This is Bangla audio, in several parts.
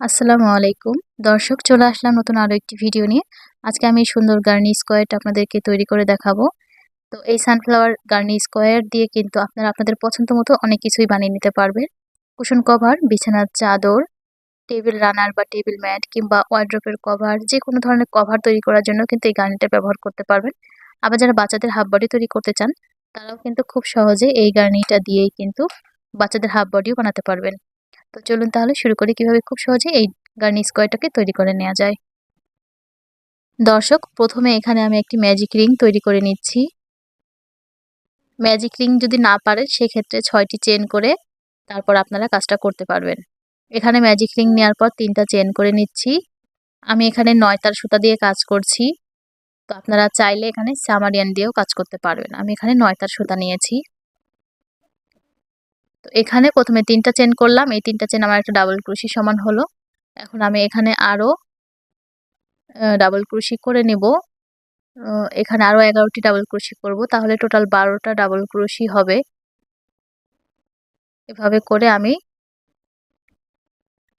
আসসালামু আলাইকুম। দর্শক, চলে আসলাম নতুন আরও একটি ভিডিও নিয়ে। আজকে আমি সুন্দর গার্নি স্কোয়ারটা আপনাদেরকে তৈরি করে দেখাবো। তো এই সানফ্লাওয়ার গার্নি স্কোয়ার দিয়ে কিন্তু আপনারা আপনাদের পছন্দ মতো অনেক কিছুই বানিয়ে নিতে পারবেন। কুশন কভার বিছানার চাদর টেবিল রানার বা টেবিল ম্যাট কিংবা ওয়ার্ড্রপের কভার যে কোনো ধরনের কভার তৈরি করার জন্য কিন্তু এই গার্নিটা ব্যবহার করতে পারবেন। আবার যারা বাচ্চাদের হাফ বডি তৈরি করতে চান, তারাও কিন্তু খুব সহজে এই গার্নিটা দিয়েই কিন্তু বাচ্চাদের হাফ বডিও বানাতে পারবেন। তো চলুন তাহলে শুরু করি কীভাবে খুব সহজে এই গার্নি স্কোয়ারটাকে তৈরি করে নেওয়া যায়। দর্শক, প্রথমে এখানে আমি একটি ম্যাজিক রিং তৈরি করে নিচ্ছি। ম্যাজিক রিং যদি না পারেন, সেক্ষেত্রে ছয়টি চেন করে তারপর আপনারা কাজটা করতে পারবেন। এখানে ম্যাজিক রিং নেওয়ার পর তিনটা চেন করে নিচ্ছি। আমি এখানে নয়তার সুতা দিয়ে কাজ করছি। তো আপনারা চাইলে এখানে সামারিয়ান দিয়েও কাজ করতে পারবেন। আমি এখানে নয়তার সুতা নিয়েছি। এখানে প্রথমে তিনটা চেন করলাম। এই তিনটা চেন আমার একটা ডাবল ক্রুশি সমান হলো। এখন আমি এখানে আরও ডাবল ক্রুশি করে নেব। এখানে আরও এগারোটি ডাবল ক্রুশি করব। তাহলে টোটাল বারোটা ডাবল ক্রুশি হবে। এভাবে করে আমি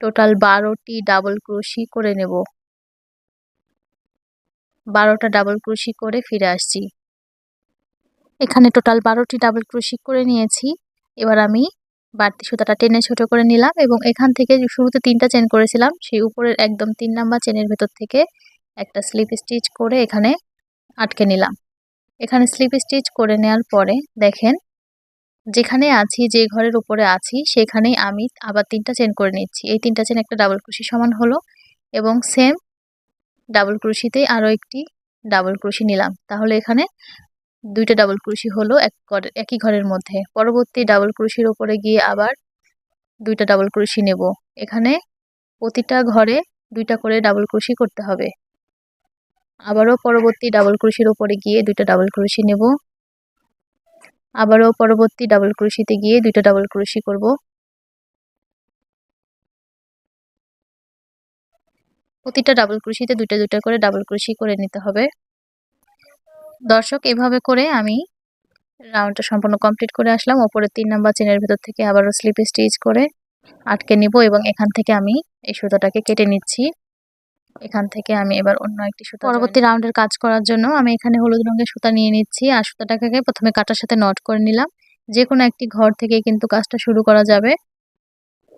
টোটাল বারোটি ডাবল ক্রুশি করে নেব। বারোটা ডাবল ক্রুশি করে ফিরে আসছি। এখানে টোটাল বারোটি ডাবল ক্রুশি করে নিয়েছি। এবার আমি বাড়তি সুতাটা টেনে ছোট করে নিলাম এবং এখান থেকে শুরুতে তিনটা চেন করেছিলাম, সেই উপরের একদম তিন নাম্বার চেনের ভেতর থেকে একটা স্লিপ স্টিচ করে এখানে আটকে নিলাম। এখানে স্লিপ স্টিচ করে নেওয়ার পরে দেখেন, যেখানে আছি, যে ঘরের উপরে আছি, সেখানেই আমি আবার তিনটা চেন করে নিচ্ছি। এই তিনটা চেন একটা ডাবল ক্রুশি সমান হলো এবং সেম ডাবল ক্রুশিতেই আরও একটি ডাবল ক্রুশি নিলাম। তাহলে এখানে দুইটা ডাবল ক্রুশি হলো এক একই ঘরের মধ্যে পরবর্তী ডাবল ক্রুশির ওপরে গিয়ে আবার দুইটা ডাবল ক্রুশি নেব এখানে প্রতিটা ঘরে দুইটা করে ডাবল ক্রুশি করতে হবে আবারও পরবর্তী ডাবল ক্রুশির উপরে গিয়ে দুইটা ডাবল ক্রুশি নেব আবারও পরবর্তী ডাবল ক্রুশিতে গিয়ে দুইটা ডাবল ক্রুশি করব প্রতিটা ডাবল ক্রুশিতে দুইটা দুইটা করে ডাবল ক্রুশি করে নিতে হবে দর্শক, এভাবে করে আমি রাউন্ডটা সম্পূর্ণ কমপ্লিট করে আসলাম। ওপরে তিন নাম্বার চেনের ভেতর থেকে আবারও স্লিপ স্টিচ করে আটকে নিব এবং এখান থেকে আমি এই সুতাটাকে কেটে নিচ্ছি। এখান থেকে আমি এবার অন্য একটি সুতা পরবর্তী রাউন্ডের কাজ করার জন্য আমি এখানে হলুদ রঙের সুতা নিয়ে নিচ্ছি আর সুতাটাকে প্রথমে কাটার সাথে নট করে নিলাম। যে কোনো একটি ঘর থেকে কিন্তু কাজটা শুরু করা যাবে।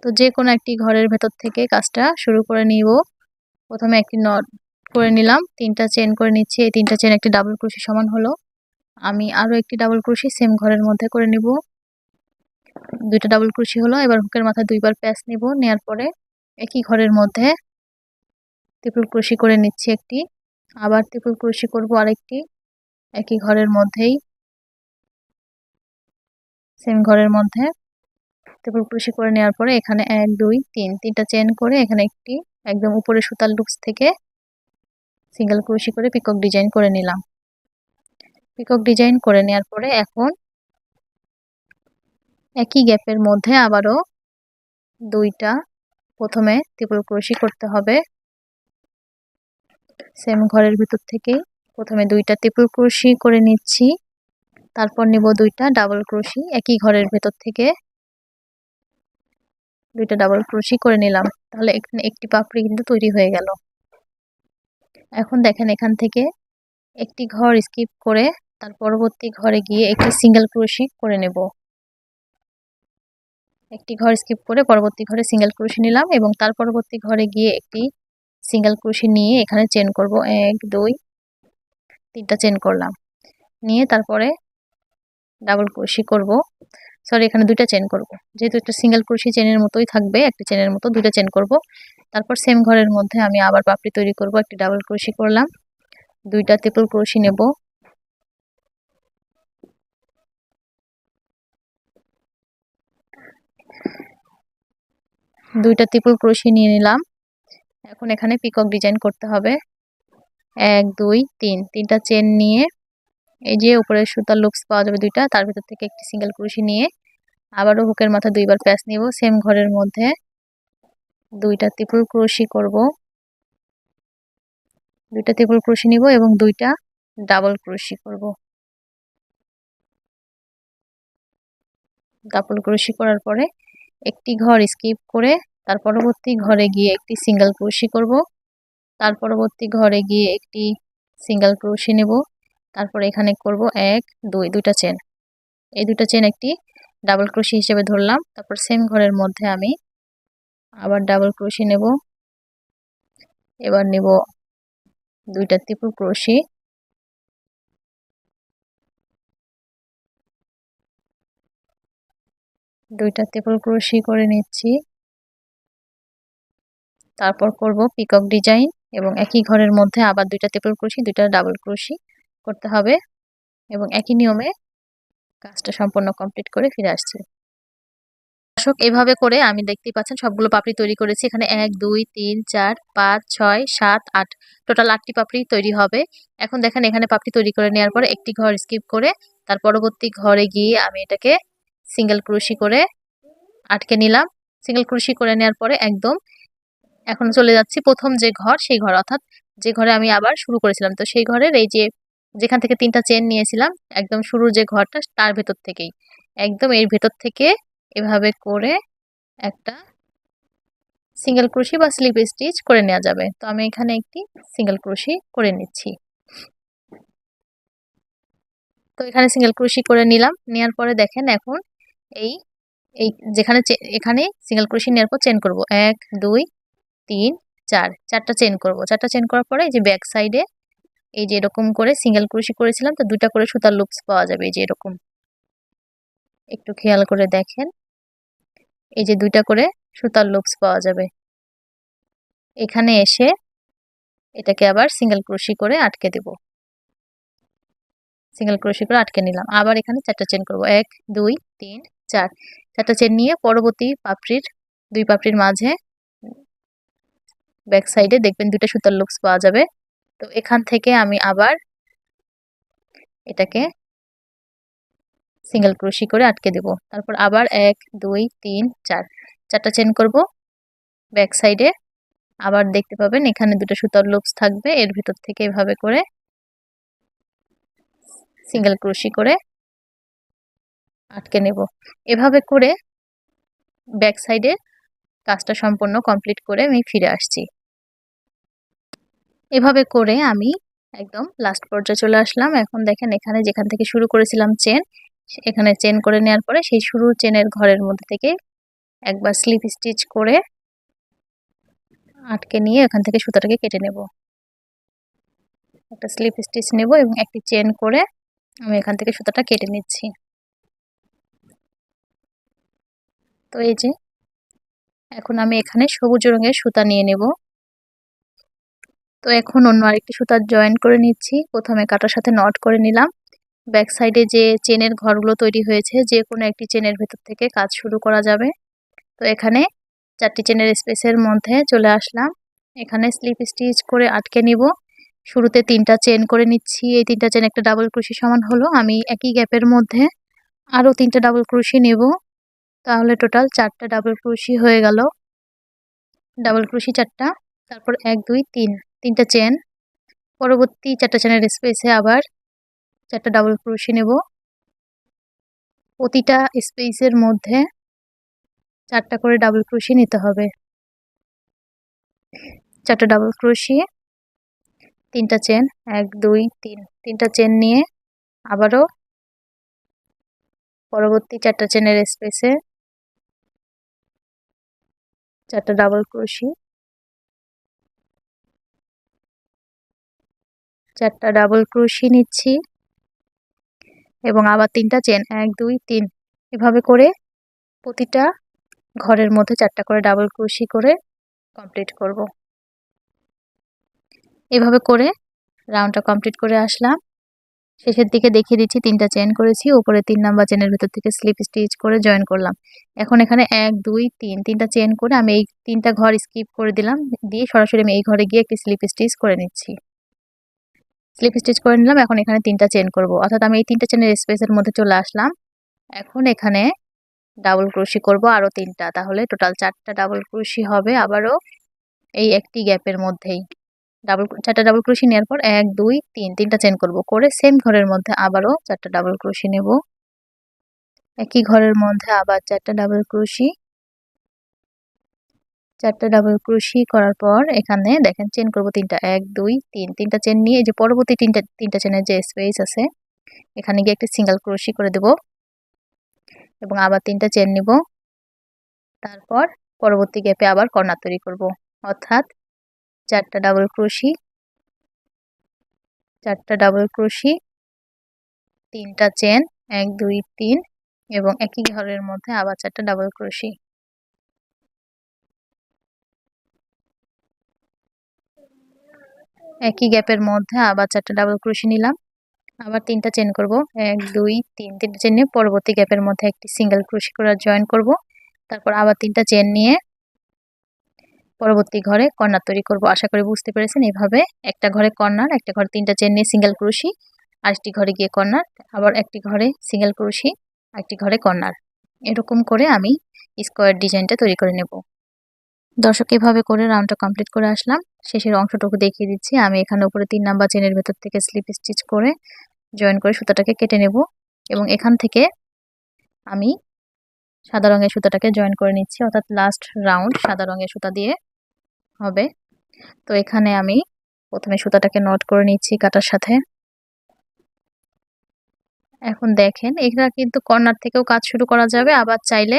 তো যে কোনো একটি ঘরের ভেতর থেকে কাজটা শুরু করে নিব। প্রথমে একটি নট করে নিলাম। তিনটা চেন করে নিচ্ছি। এই তিনটা চেন একটি ডাবল ক্রুশি সমান হলো। আমি আরও একটি ডাবল ক্রুশি সেম ঘরের মধ্যে করে নিব। দুইটা ডাবল ক্রুশি হলো। এবার হুকের মাথায় দুইবার প্যাচ নিব। নেওয়ার পরে একই ঘরের মধ্যে ত্রিপুল ক্রুশি করে নিচ্ছি একটি। আবার ত্রিপুল ক্রুশি করব আরেকটি। একই ঘরের মধ্যেই সেম ঘরের মধ্যে ত্রিপুল ক্রুশি করে নেওয়ার পরে এখানে এক, দুই, তিন, তিনটা চেন করে এখানে একটি একদম উপরে সুতার লুকস থেকে সিঙ্গেল ক্রুশি করে পিকক ডিজাইন করে নিলাম। পিকক ডিজাইন করে নেওয়ার পরে এখন একই গ্যাপের মধ্যে আবারও দুইটা প্রথমে ত্রিপুল ক্রুশি করতে হবে। সেম ঘরের ভিতর থেকে প্রথমে দুইটা ত্রিপুল ক্রুশি করে নিচ্ছি। তারপর নিব দুইটা ডাবল ক্রুশি। একই ঘরের ভেতর থেকে দুইটা ডাবল ক্রুশি করে নিলাম। তাহলে এখানে একটি পাপড়ি কিন্তু তৈরি হয়ে গেল। এখন দেখেন এখান থেকে একটি ঘর স্কিপ করে তার পরবর্তী ঘরে গিয়ে একটি সিঙ্গেল ক্রোশি করে নেব। একটি ঘর স্কিপ করে পরবর্তী ঘরে সিঙ্গেল ক্রোশি নিলাম এবং তার পরবর্তী ঘরে গিয়ে একটি সিঙ্গেল ক্রোশি নিয়ে এখানে চেন করব। এক, দুই, তিনটা চেন করলাম। নিয়ে তারপরে ডাবল ক্রোশি করব। সরি এখানে দুইটা চেন করব। যেহেতু একটা সিঙ্গেল ক্রোশি চেনের মতোই থাকবে, একটা চেনের মতো দুইটা চেন করব। তারপর সেম ঘরের মধ্যে আমি আবার পাপড়ি তৈরি করব, একটি ডাবল ক্রোশি করলাম। দুইটা ট্রিপল ক্রোশি নেব। দুইটা ট্রিপল ক্রোশি নিয়ে নিলাম। এখন এখানে পিকক ডিজাইন করতে হবে। এক, দুই, তিন। তিনটা চেন নিয়ে এই যে উপরে সুতার লুকস পাওয়া যাবে দুইটা, তার ভিতর থেকে একটি সিঙ্গেল ক্রোশি নিয়ে আবারও হুকের মাথা দুইবার প্যাচ নিব। সেম ঘরের মধ্যে দুইটা ত্রিপুল ক্রোশি করব। দুইটা ত্রিপুল ক্রোশি নিব এবং দুইটা ডাবল ক্রোশি করব। ডাবল ক্রোশি করার পরে একটি ঘর স্কিপ করে তার পরবর্তী ঘরে গিয়ে একটি সিঙ্গেল ক্রোশি করব। তার পরবর্তী ঘরে গিয়ে একটি সিঙ্গেল ক্রোশি নেব। তারপর এখানে করব এক, দুই, দুইটা চেন। এই দুটো চেন একটি ডাবল ক্রোশি হিসেবে ধরলাম। তারপর সেম ঘরের মধ্যে আমি আবার ডাবল ক্রোশি নেব। এবার নেব দুইটা ত্রিপুল ক্রোশি দুইটা ত্রিপুল ক্রোশি করে নিচ্ছি। তারপর করব পিকক ডিজাইন এবং একই ঘরের মধ্যে আবার দুইটা ত্রিপুল ক্রোশি দুইটা ডাবল ক্রোশি করতে হবে। এবং একই নিয়মে কাজটা সম্পূর্ণ কমপ্লিট করে ফিরে আসছি। দর্শক, এভাবে করে আমি দেখতেই পাচ্ছেন সবগুলো পাপড়ি তৈরি করেছি। এখানে এক, দুই, তিন, চার, পাঁচ, ছয়, সাত, আট, টোটাল আটটি পাপড়ি তৈরি হবে। এখন দেখেন এখানে পাপড়ি তৈরি করে নেওয়ার পর একটি ঘর স্কিপ করে তার পরবর্তী ঘরে গিয়ে আমি এটাকে সিঙ্গেল ক্রুশি করে আটকে নিলাম। সিঙ্গেল ক্রুশি করে নেওয়ার পরে একদম এখন চলে যাচ্ছি প্রথম যে ঘর, সেই ঘর। অর্থাৎ যে ঘরে আমি আবার শুরু করেছিলাম। তো সেই ঘরের এই যে যেখান থেকে তিনটা চেন নিয়েছিলাম, একদম শুরুর যে ঘরটা তার ভেতর থেকেই। একদম এর ভেতর থেকে এভাবে করে একটা সিঙ্গেল ক্রুশি বা স্লিপ স্টিচ করে নেওয়া যাবে। তো আমি এখানে একটি সিঙ্গেল ক্রুশি করে নিচ্ছি। তো এখানে সিঙ্গেল ক্রুশি করে নিলাম। নেওয়ার পরে দেখেন এখন এই এই যেখানে এখানে সিঙ্গেল ক্রুশি নেওয়ার পর চেন করব। এক, দুই, তিন, চার। চারটা চেন করব। চারটা চেন করার পরে এই যে ব্যাক সাইডে এই যে এরকম করে সিঙ্গেল ক্রুশি করেছিলাম, তো দুটা করে সুতার লুপস পাওয়া যাবে এই যে এরকম। একটু খেয়াল করে দেখেন। এই যে দুইটা করে সুতার লুপস পাওয়া যাবে। এখানে এসে এটাকে আবার সিঙ্গেল ক্রোশি করে আটকে দেব। সিঙ্গেল ক্রোশি করে আটকে নিলাম। আবার এখানে চারটা চেন করব। এক, দুই, তিন, চার। চারটা চেন নিয়ে পরবর্তী পাপড়ির, দুই পাপড়ির মাঝে ব্যাক সাইডে দেখবেন দুইটা সুতার লুপস পাওয়া যাবে। তো এখান থেকে আমি আবার এটাকে সিঙ্গেল ক্রোশি করে আটকে দেব। তারপর আবার এক, দুই, তিন, চার। চারটা চেন করব। ব্যাক সাইডে আবার দেখতে পাবেন এখানে দুটো সুতার লুপস থাকবে। এর ভিতর থেকে এভাবে করে সিঙ্গেল ক্রোশি করে আটকে নেব। এভাবে করে ব্যাক সাইডে কাজটা সম্পূর্ণ কমপ্লিট করে আমি ফিরে আসছি। এভাবে করে আমি একদম লাস্ট পর্যায়ে চলে আসলাম। এখন দেখেন এখানে যেখান থেকে শুরু করেছিলাম চেন এখানে চেন করে নেওয়ার পরে সেই শুরু চেনের ঘরের মধ্যে থেকে একবার স্লিপ স্টিচ করে আটকে নিয়ে এখান থেকে সুতাটাকে কেটে নেব। একটা স্লিপ স্টিচ নেব এবং একটি চেন করে আমি এখান থেকে সুতাটা কেটে নিচ্ছি। তো এই যে, এখন আমি এখানে সবুজ রঙের সুতা নিয়ে নেব। তো এখন অন্য আরেকটি সুতা জয়েন করে নিচ্ছি। প্রথমে কাটার সাথে নট করে নিলাম। ব্যাক সাইডে যে চেনের ঘরগুলো তৈরি হয়েছে, যে কোনো একটি চেনের ভেতর থেকে কাজ শুরু করা যাবে। তো এখানে চারটি চেনের স্পেসের মধ্যে চলে আসলাম। এখানে স্লিপ স্টিচ করে আটকে নিব। শুরুতে তিনটা চেন করে নিচ্ছি। এই তিনটা চেন একটা ডাবল ক্রুশি সমান হলো। আমি একই গ্যাপের মধ্যে আরও তিনটা ডাবল ক্রুশি নেব। তাহলে টোটাল চারটা ডাবল ক্রুশি হয়ে গেল। ডাবল ক্রুশি চারটা, তারপর এক, দুই, তিন। তিনটা চেন পরবর্তী চারটা চেনের স্পেসে আবার চারটা ডাবল ক্রোশি নেব। প্রতিটা স্পেসের মধ্যে চারটা করে ডাবল ক্রোশি নিতে হবে। চারটা ডাবল ক্রোশি তিনটা চেন এক, দুই, তিন, তিনটা চেন নিয়ে আবারও পরবর্তী চারটা চেনের স্পেসে চারটা ডাবল ক্রোশি চারটা ডাবল ক্রোশি নিচ্ছি। এবং আবার তিনটা চেন এক, দুই, তিন। এভাবে করে প্রতিটা ঘরের মধ্যে চারটা করে ডাবল ক্রুশি করে কমপ্লিট করব। এভাবে করে রাউন্ডটা কমপ্লিট করে আসলাম। শেষের দিকে দেখিয়ে দিচ্ছি, তিনটা চেন করেছি। উপরে তিন নাম্বার চেনের ভেতর থেকে স্লিপ স্টিচ করে জয়েন করলাম। এখন এখানে এক, দুই, তিন, তিনটা চেন করে আমি এই তিনটা ঘর স্কিপ করে দিলাম। দিয়ে সরাসরি আমি এই ঘরে গিয়ে একটি স্লিপ স্টিচ করে নিচ্ছি। স্লিপ স্টিচ করে নিলাম, এখন এখানে তিনটা চেন করব। অর্থাৎ আমি এই তিনটা চেনের স্পেসের মধ্যে চলে আসলাম। এখন এখানে ডাবল ক্রুশি করব আরও তিনটা, তাহলে টোটাল চারটা ডাবল ক্রুশি হবে আবারও এই একটি গ্যাপের মধ্যেই। ডাবল চারটা ডাবল ক্রুশি নেওয়ার পর এক, দুই, তিন, তিনটা চেন করব। করে সেম ঘরের মধ্যে আবারও চারটা ডাবল ক্রুশি নেব। একই ঘরের মধ্যে আবার চারটা ডাবল ক্রুশি চারটা ডাবল ক্রুশি করার পর এখানে দেখেন চেন করব তিনটা, এক, দুই, তিন, তিনটা চেন নিয়ে এই যে পরবর্তী তিনটা তিনটা চেনের যে স্পেস আছে, এখানে গিয়ে একটা সিঙ্গেল ক্রুশি করে দেব এবং আবার তিনটা চেন নিব। তারপর পরবর্তী গ্যাপে আবার কর্নার তৈরি করব। অর্থাৎ চারটা ডাবল ক্রুশি চারটা ডাবল ক্রুশি তিনটা চেন এক, দুই, তিন এবং একই ঘরের মধ্যে আবার চারটা ডাবল ক্রুশি একই গ্যাপের মধ্যে আবার চারটা ডাবল ক্রুশি নিলাম। আবার তিনটা চেন করব। এক, দুই, তিন, তিনটা চেন নিয়ে পরবর্তী গ্যাপের মধ্যে একটি সিঙ্গেল ক্রুশি করে জয়েন করব। তারপর আবার তিনটা চেন নিয়ে পরবর্তী ঘরে কর্নার তৈরি করব। আশা করি বুঝতে পেরেছেন এভাবে। একটা ঘরে কর্নার একটা ঘরে তিনটা চেন নিয়ে সিঙ্গেল ক্রুশি আরেকটি ঘরে গিয়ে কর্নার আবার একটি ঘরে সিঙ্গেল ক্রুশি আরেকটি ঘরে কর্নার এরকম করে আমি স্কোয়ার ডিজাইনটা তৈরি করে নেব। দর্শক এভাবে করে রাউন্ডটা কমপ্লিট করে আসলাম। শেষের অংশটুকু দেখিয়ে দিচ্ছি। আমি এখানে উপরে তিন নাম্বার চেনের ভেতর থেকে স্লিপ স্টিচ করে জয়েন করে সুতাটাকে কেটে নেব এবং এখান থেকে আমি সাদা রঙের সুতাটাকে জয়েন করে নিচ্ছি। অর্থাৎ লাস্ট রাউন্ড সাদা রঙের সুতা দিয়ে হবে। তো এখানে আমি প্রথমে সুতাটাকে নট করে নিচ্ছি কাটার সাথে। এখন দেখেন, এখানে কিন্তু কর্নার থেকেও কাজ শুরু করা যাবে। আবার চাইলে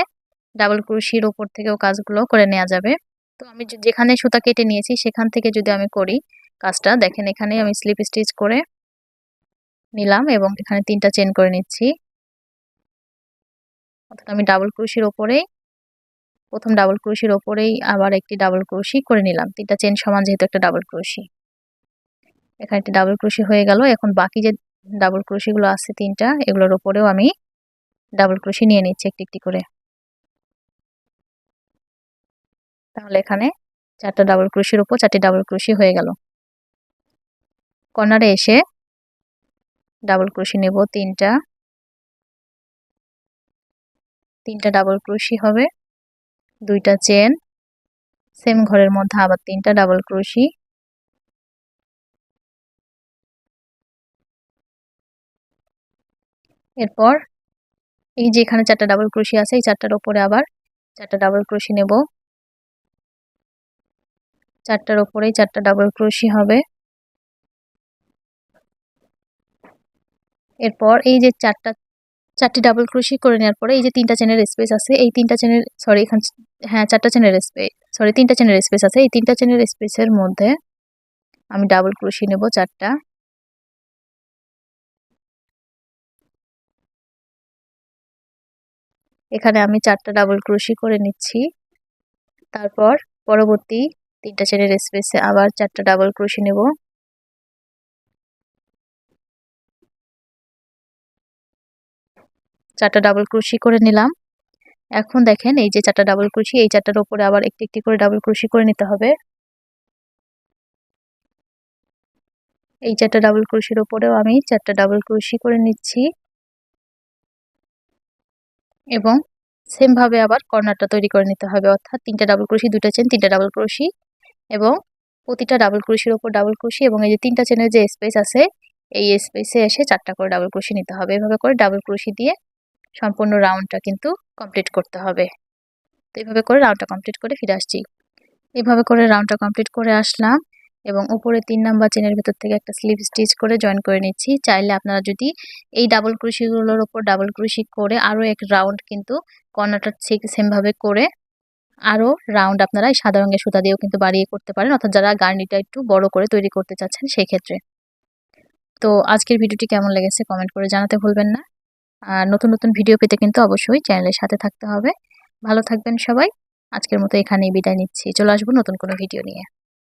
ডাবল ক্রুশির ওপর থেকেও কাজগুলো করে নেওয়া যাবে। তো আমি যেখানে সুতা কেটে নিয়েছি সেখান থেকে যদি আমি করি কাজটা, দেখেন এখানে আমি স্লিপ স্টিচ করে নিলাম এবং এখানে তিনটা চেন করে নিচ্ছি। অর্থাৎ আমি ডাবল ক্রুশির ওপরেই, প্রথম ডাবল ক্রুশির ওপরেই আবার একটি ডাবল ক্রুশি করে নিলাম। তিনটা চেন সমান যেহেতু একটা ডাবল ক্রুশি। এখানে একটি ডাবল ক্রুশি হয়ে গেল। এখন বাকি যে ডাবল ক্রুশিগুলো আছে তিনটা, এগুলোর ওপরেও আমি ডাবল ক্রুশি নিয়ে নিচ্ছি একটি একটি করে। তাহলে এখানে চারটা ডাবল ক্রুশির উপর চারটি ডাবল ক্রুশি হয়ে গেল। কর্নারে এসে ডাবল ক্রুশি নেব, তিনটা। তিনটা ডাবল ক্রুশি হবে, দুইটা চেন সেম ঘরের মধ্যে আবার তিনটা ডাবল ক্রুশি এরপর এই যে এখানে চারটা ডাবল ক্রুশি আছে, এই চারটার ওপরে আবার চারটা ডাবল ক্রুশি নেব। চারটার ওপরেই চারটা ডাবল ক্রোশি হবে। এরপর এই যে চারটা, চারটি ডাবল ক্রোশি করে নেওয়ার পরে এই যে তিনটা চেনের স্পেস আছে, এই তিনটা চেনের সরি এখানে হ্যাঁ চারটা চেনের স্পেস সরি তিনটা চেনের স্পেস আছে। এই তিনটা চেনের স্পেসের মধ্যে আমি ডাবল ক্রোশি নেব চারটা। এখানে আমি চারটা ডাবল ক্রোশি করে নিচ্ছি। তারপর পরবর্তী তিনটা চেনের স্পেসে আবার চারটা ডাবল ক্রোশি নেব। চারটা ডাবল ক্রোশি করে নিলাম। এখন দেখেন এই যে চারটা ডাবল ক্রোশি এই চারটার উপরে আবার একটি একটি করে ডাবল ক্রোশি করে নিতে হবে। এই চারটা ডাবল ক্রোশির উপরেও আমি চারটা ডাবল ক্রোশি করে নিচ্ছি। এবং সেমভাবে আবার কর্নারটা তৈরি করে নিতে হবে। অর্থাৎ তিনটা ডাবল ক্রোশি দুটা চেন তিনটা ডাবল ক্রোশি এবং প্রতিটা ডাবল ক্রোশির ওপর ডাবল ক্রোশি এবং এই যে তিনটা চেনের যে স্পেস আছে, এই স্পেসে এসে চারটা করে ডাবল ক্রোশি নিতে হবে। এভাবে করে ডাবল ক্রোশি দিয়ে সম্পূর্ণ রাউন্ডটা কিন্তু কমপ্লিট করতে হবে। তো এইভাবে করে রাউন্ডটা কমপ্লিট করে ফিরে আসছি। এইভাবে করে রাউন্ডটা কমপ্লিট করে আসলাম এবং উপরে তিন নাম্বার চেনের ভেতর থেকে একটা স্লিপ স্টিচ করে জয়েন করে নিচ্ছি। চাইলে আপনারা যদি এই ডাবল ক্রুশিগুলোর ওপর ডাবল ক্রুশি করে আরও এক রাউন্ড কিন্তু কর্নারটা ঠিক সেমভাবে করে আরও রাউন্ড আপনারা এই সাদা রঙের সুতা দিয়েও কিন্তু বাড়িয়ে করতে পারেন, অর্থাৎ যারা গার্নিটা একটু বড় করে তৈরি করতে চাচ্ছেন সেই ক্ষেত্রে তো আজকের ভিডিওটি কেমন লেগেছে কমেন্ট করে জানাতে ভুলবেন না। আর নতুন নতুন ভিডিও পেতে কিন্তু অবশ্যই চ্যানেলের সাথে থাকতে হবে। ভালো থাকবেন সবাই। আজকের মতো এখানেই বিদায় নিচ্ছি। চলে আসব নতুন কোনো ভিডিও নিয়ে।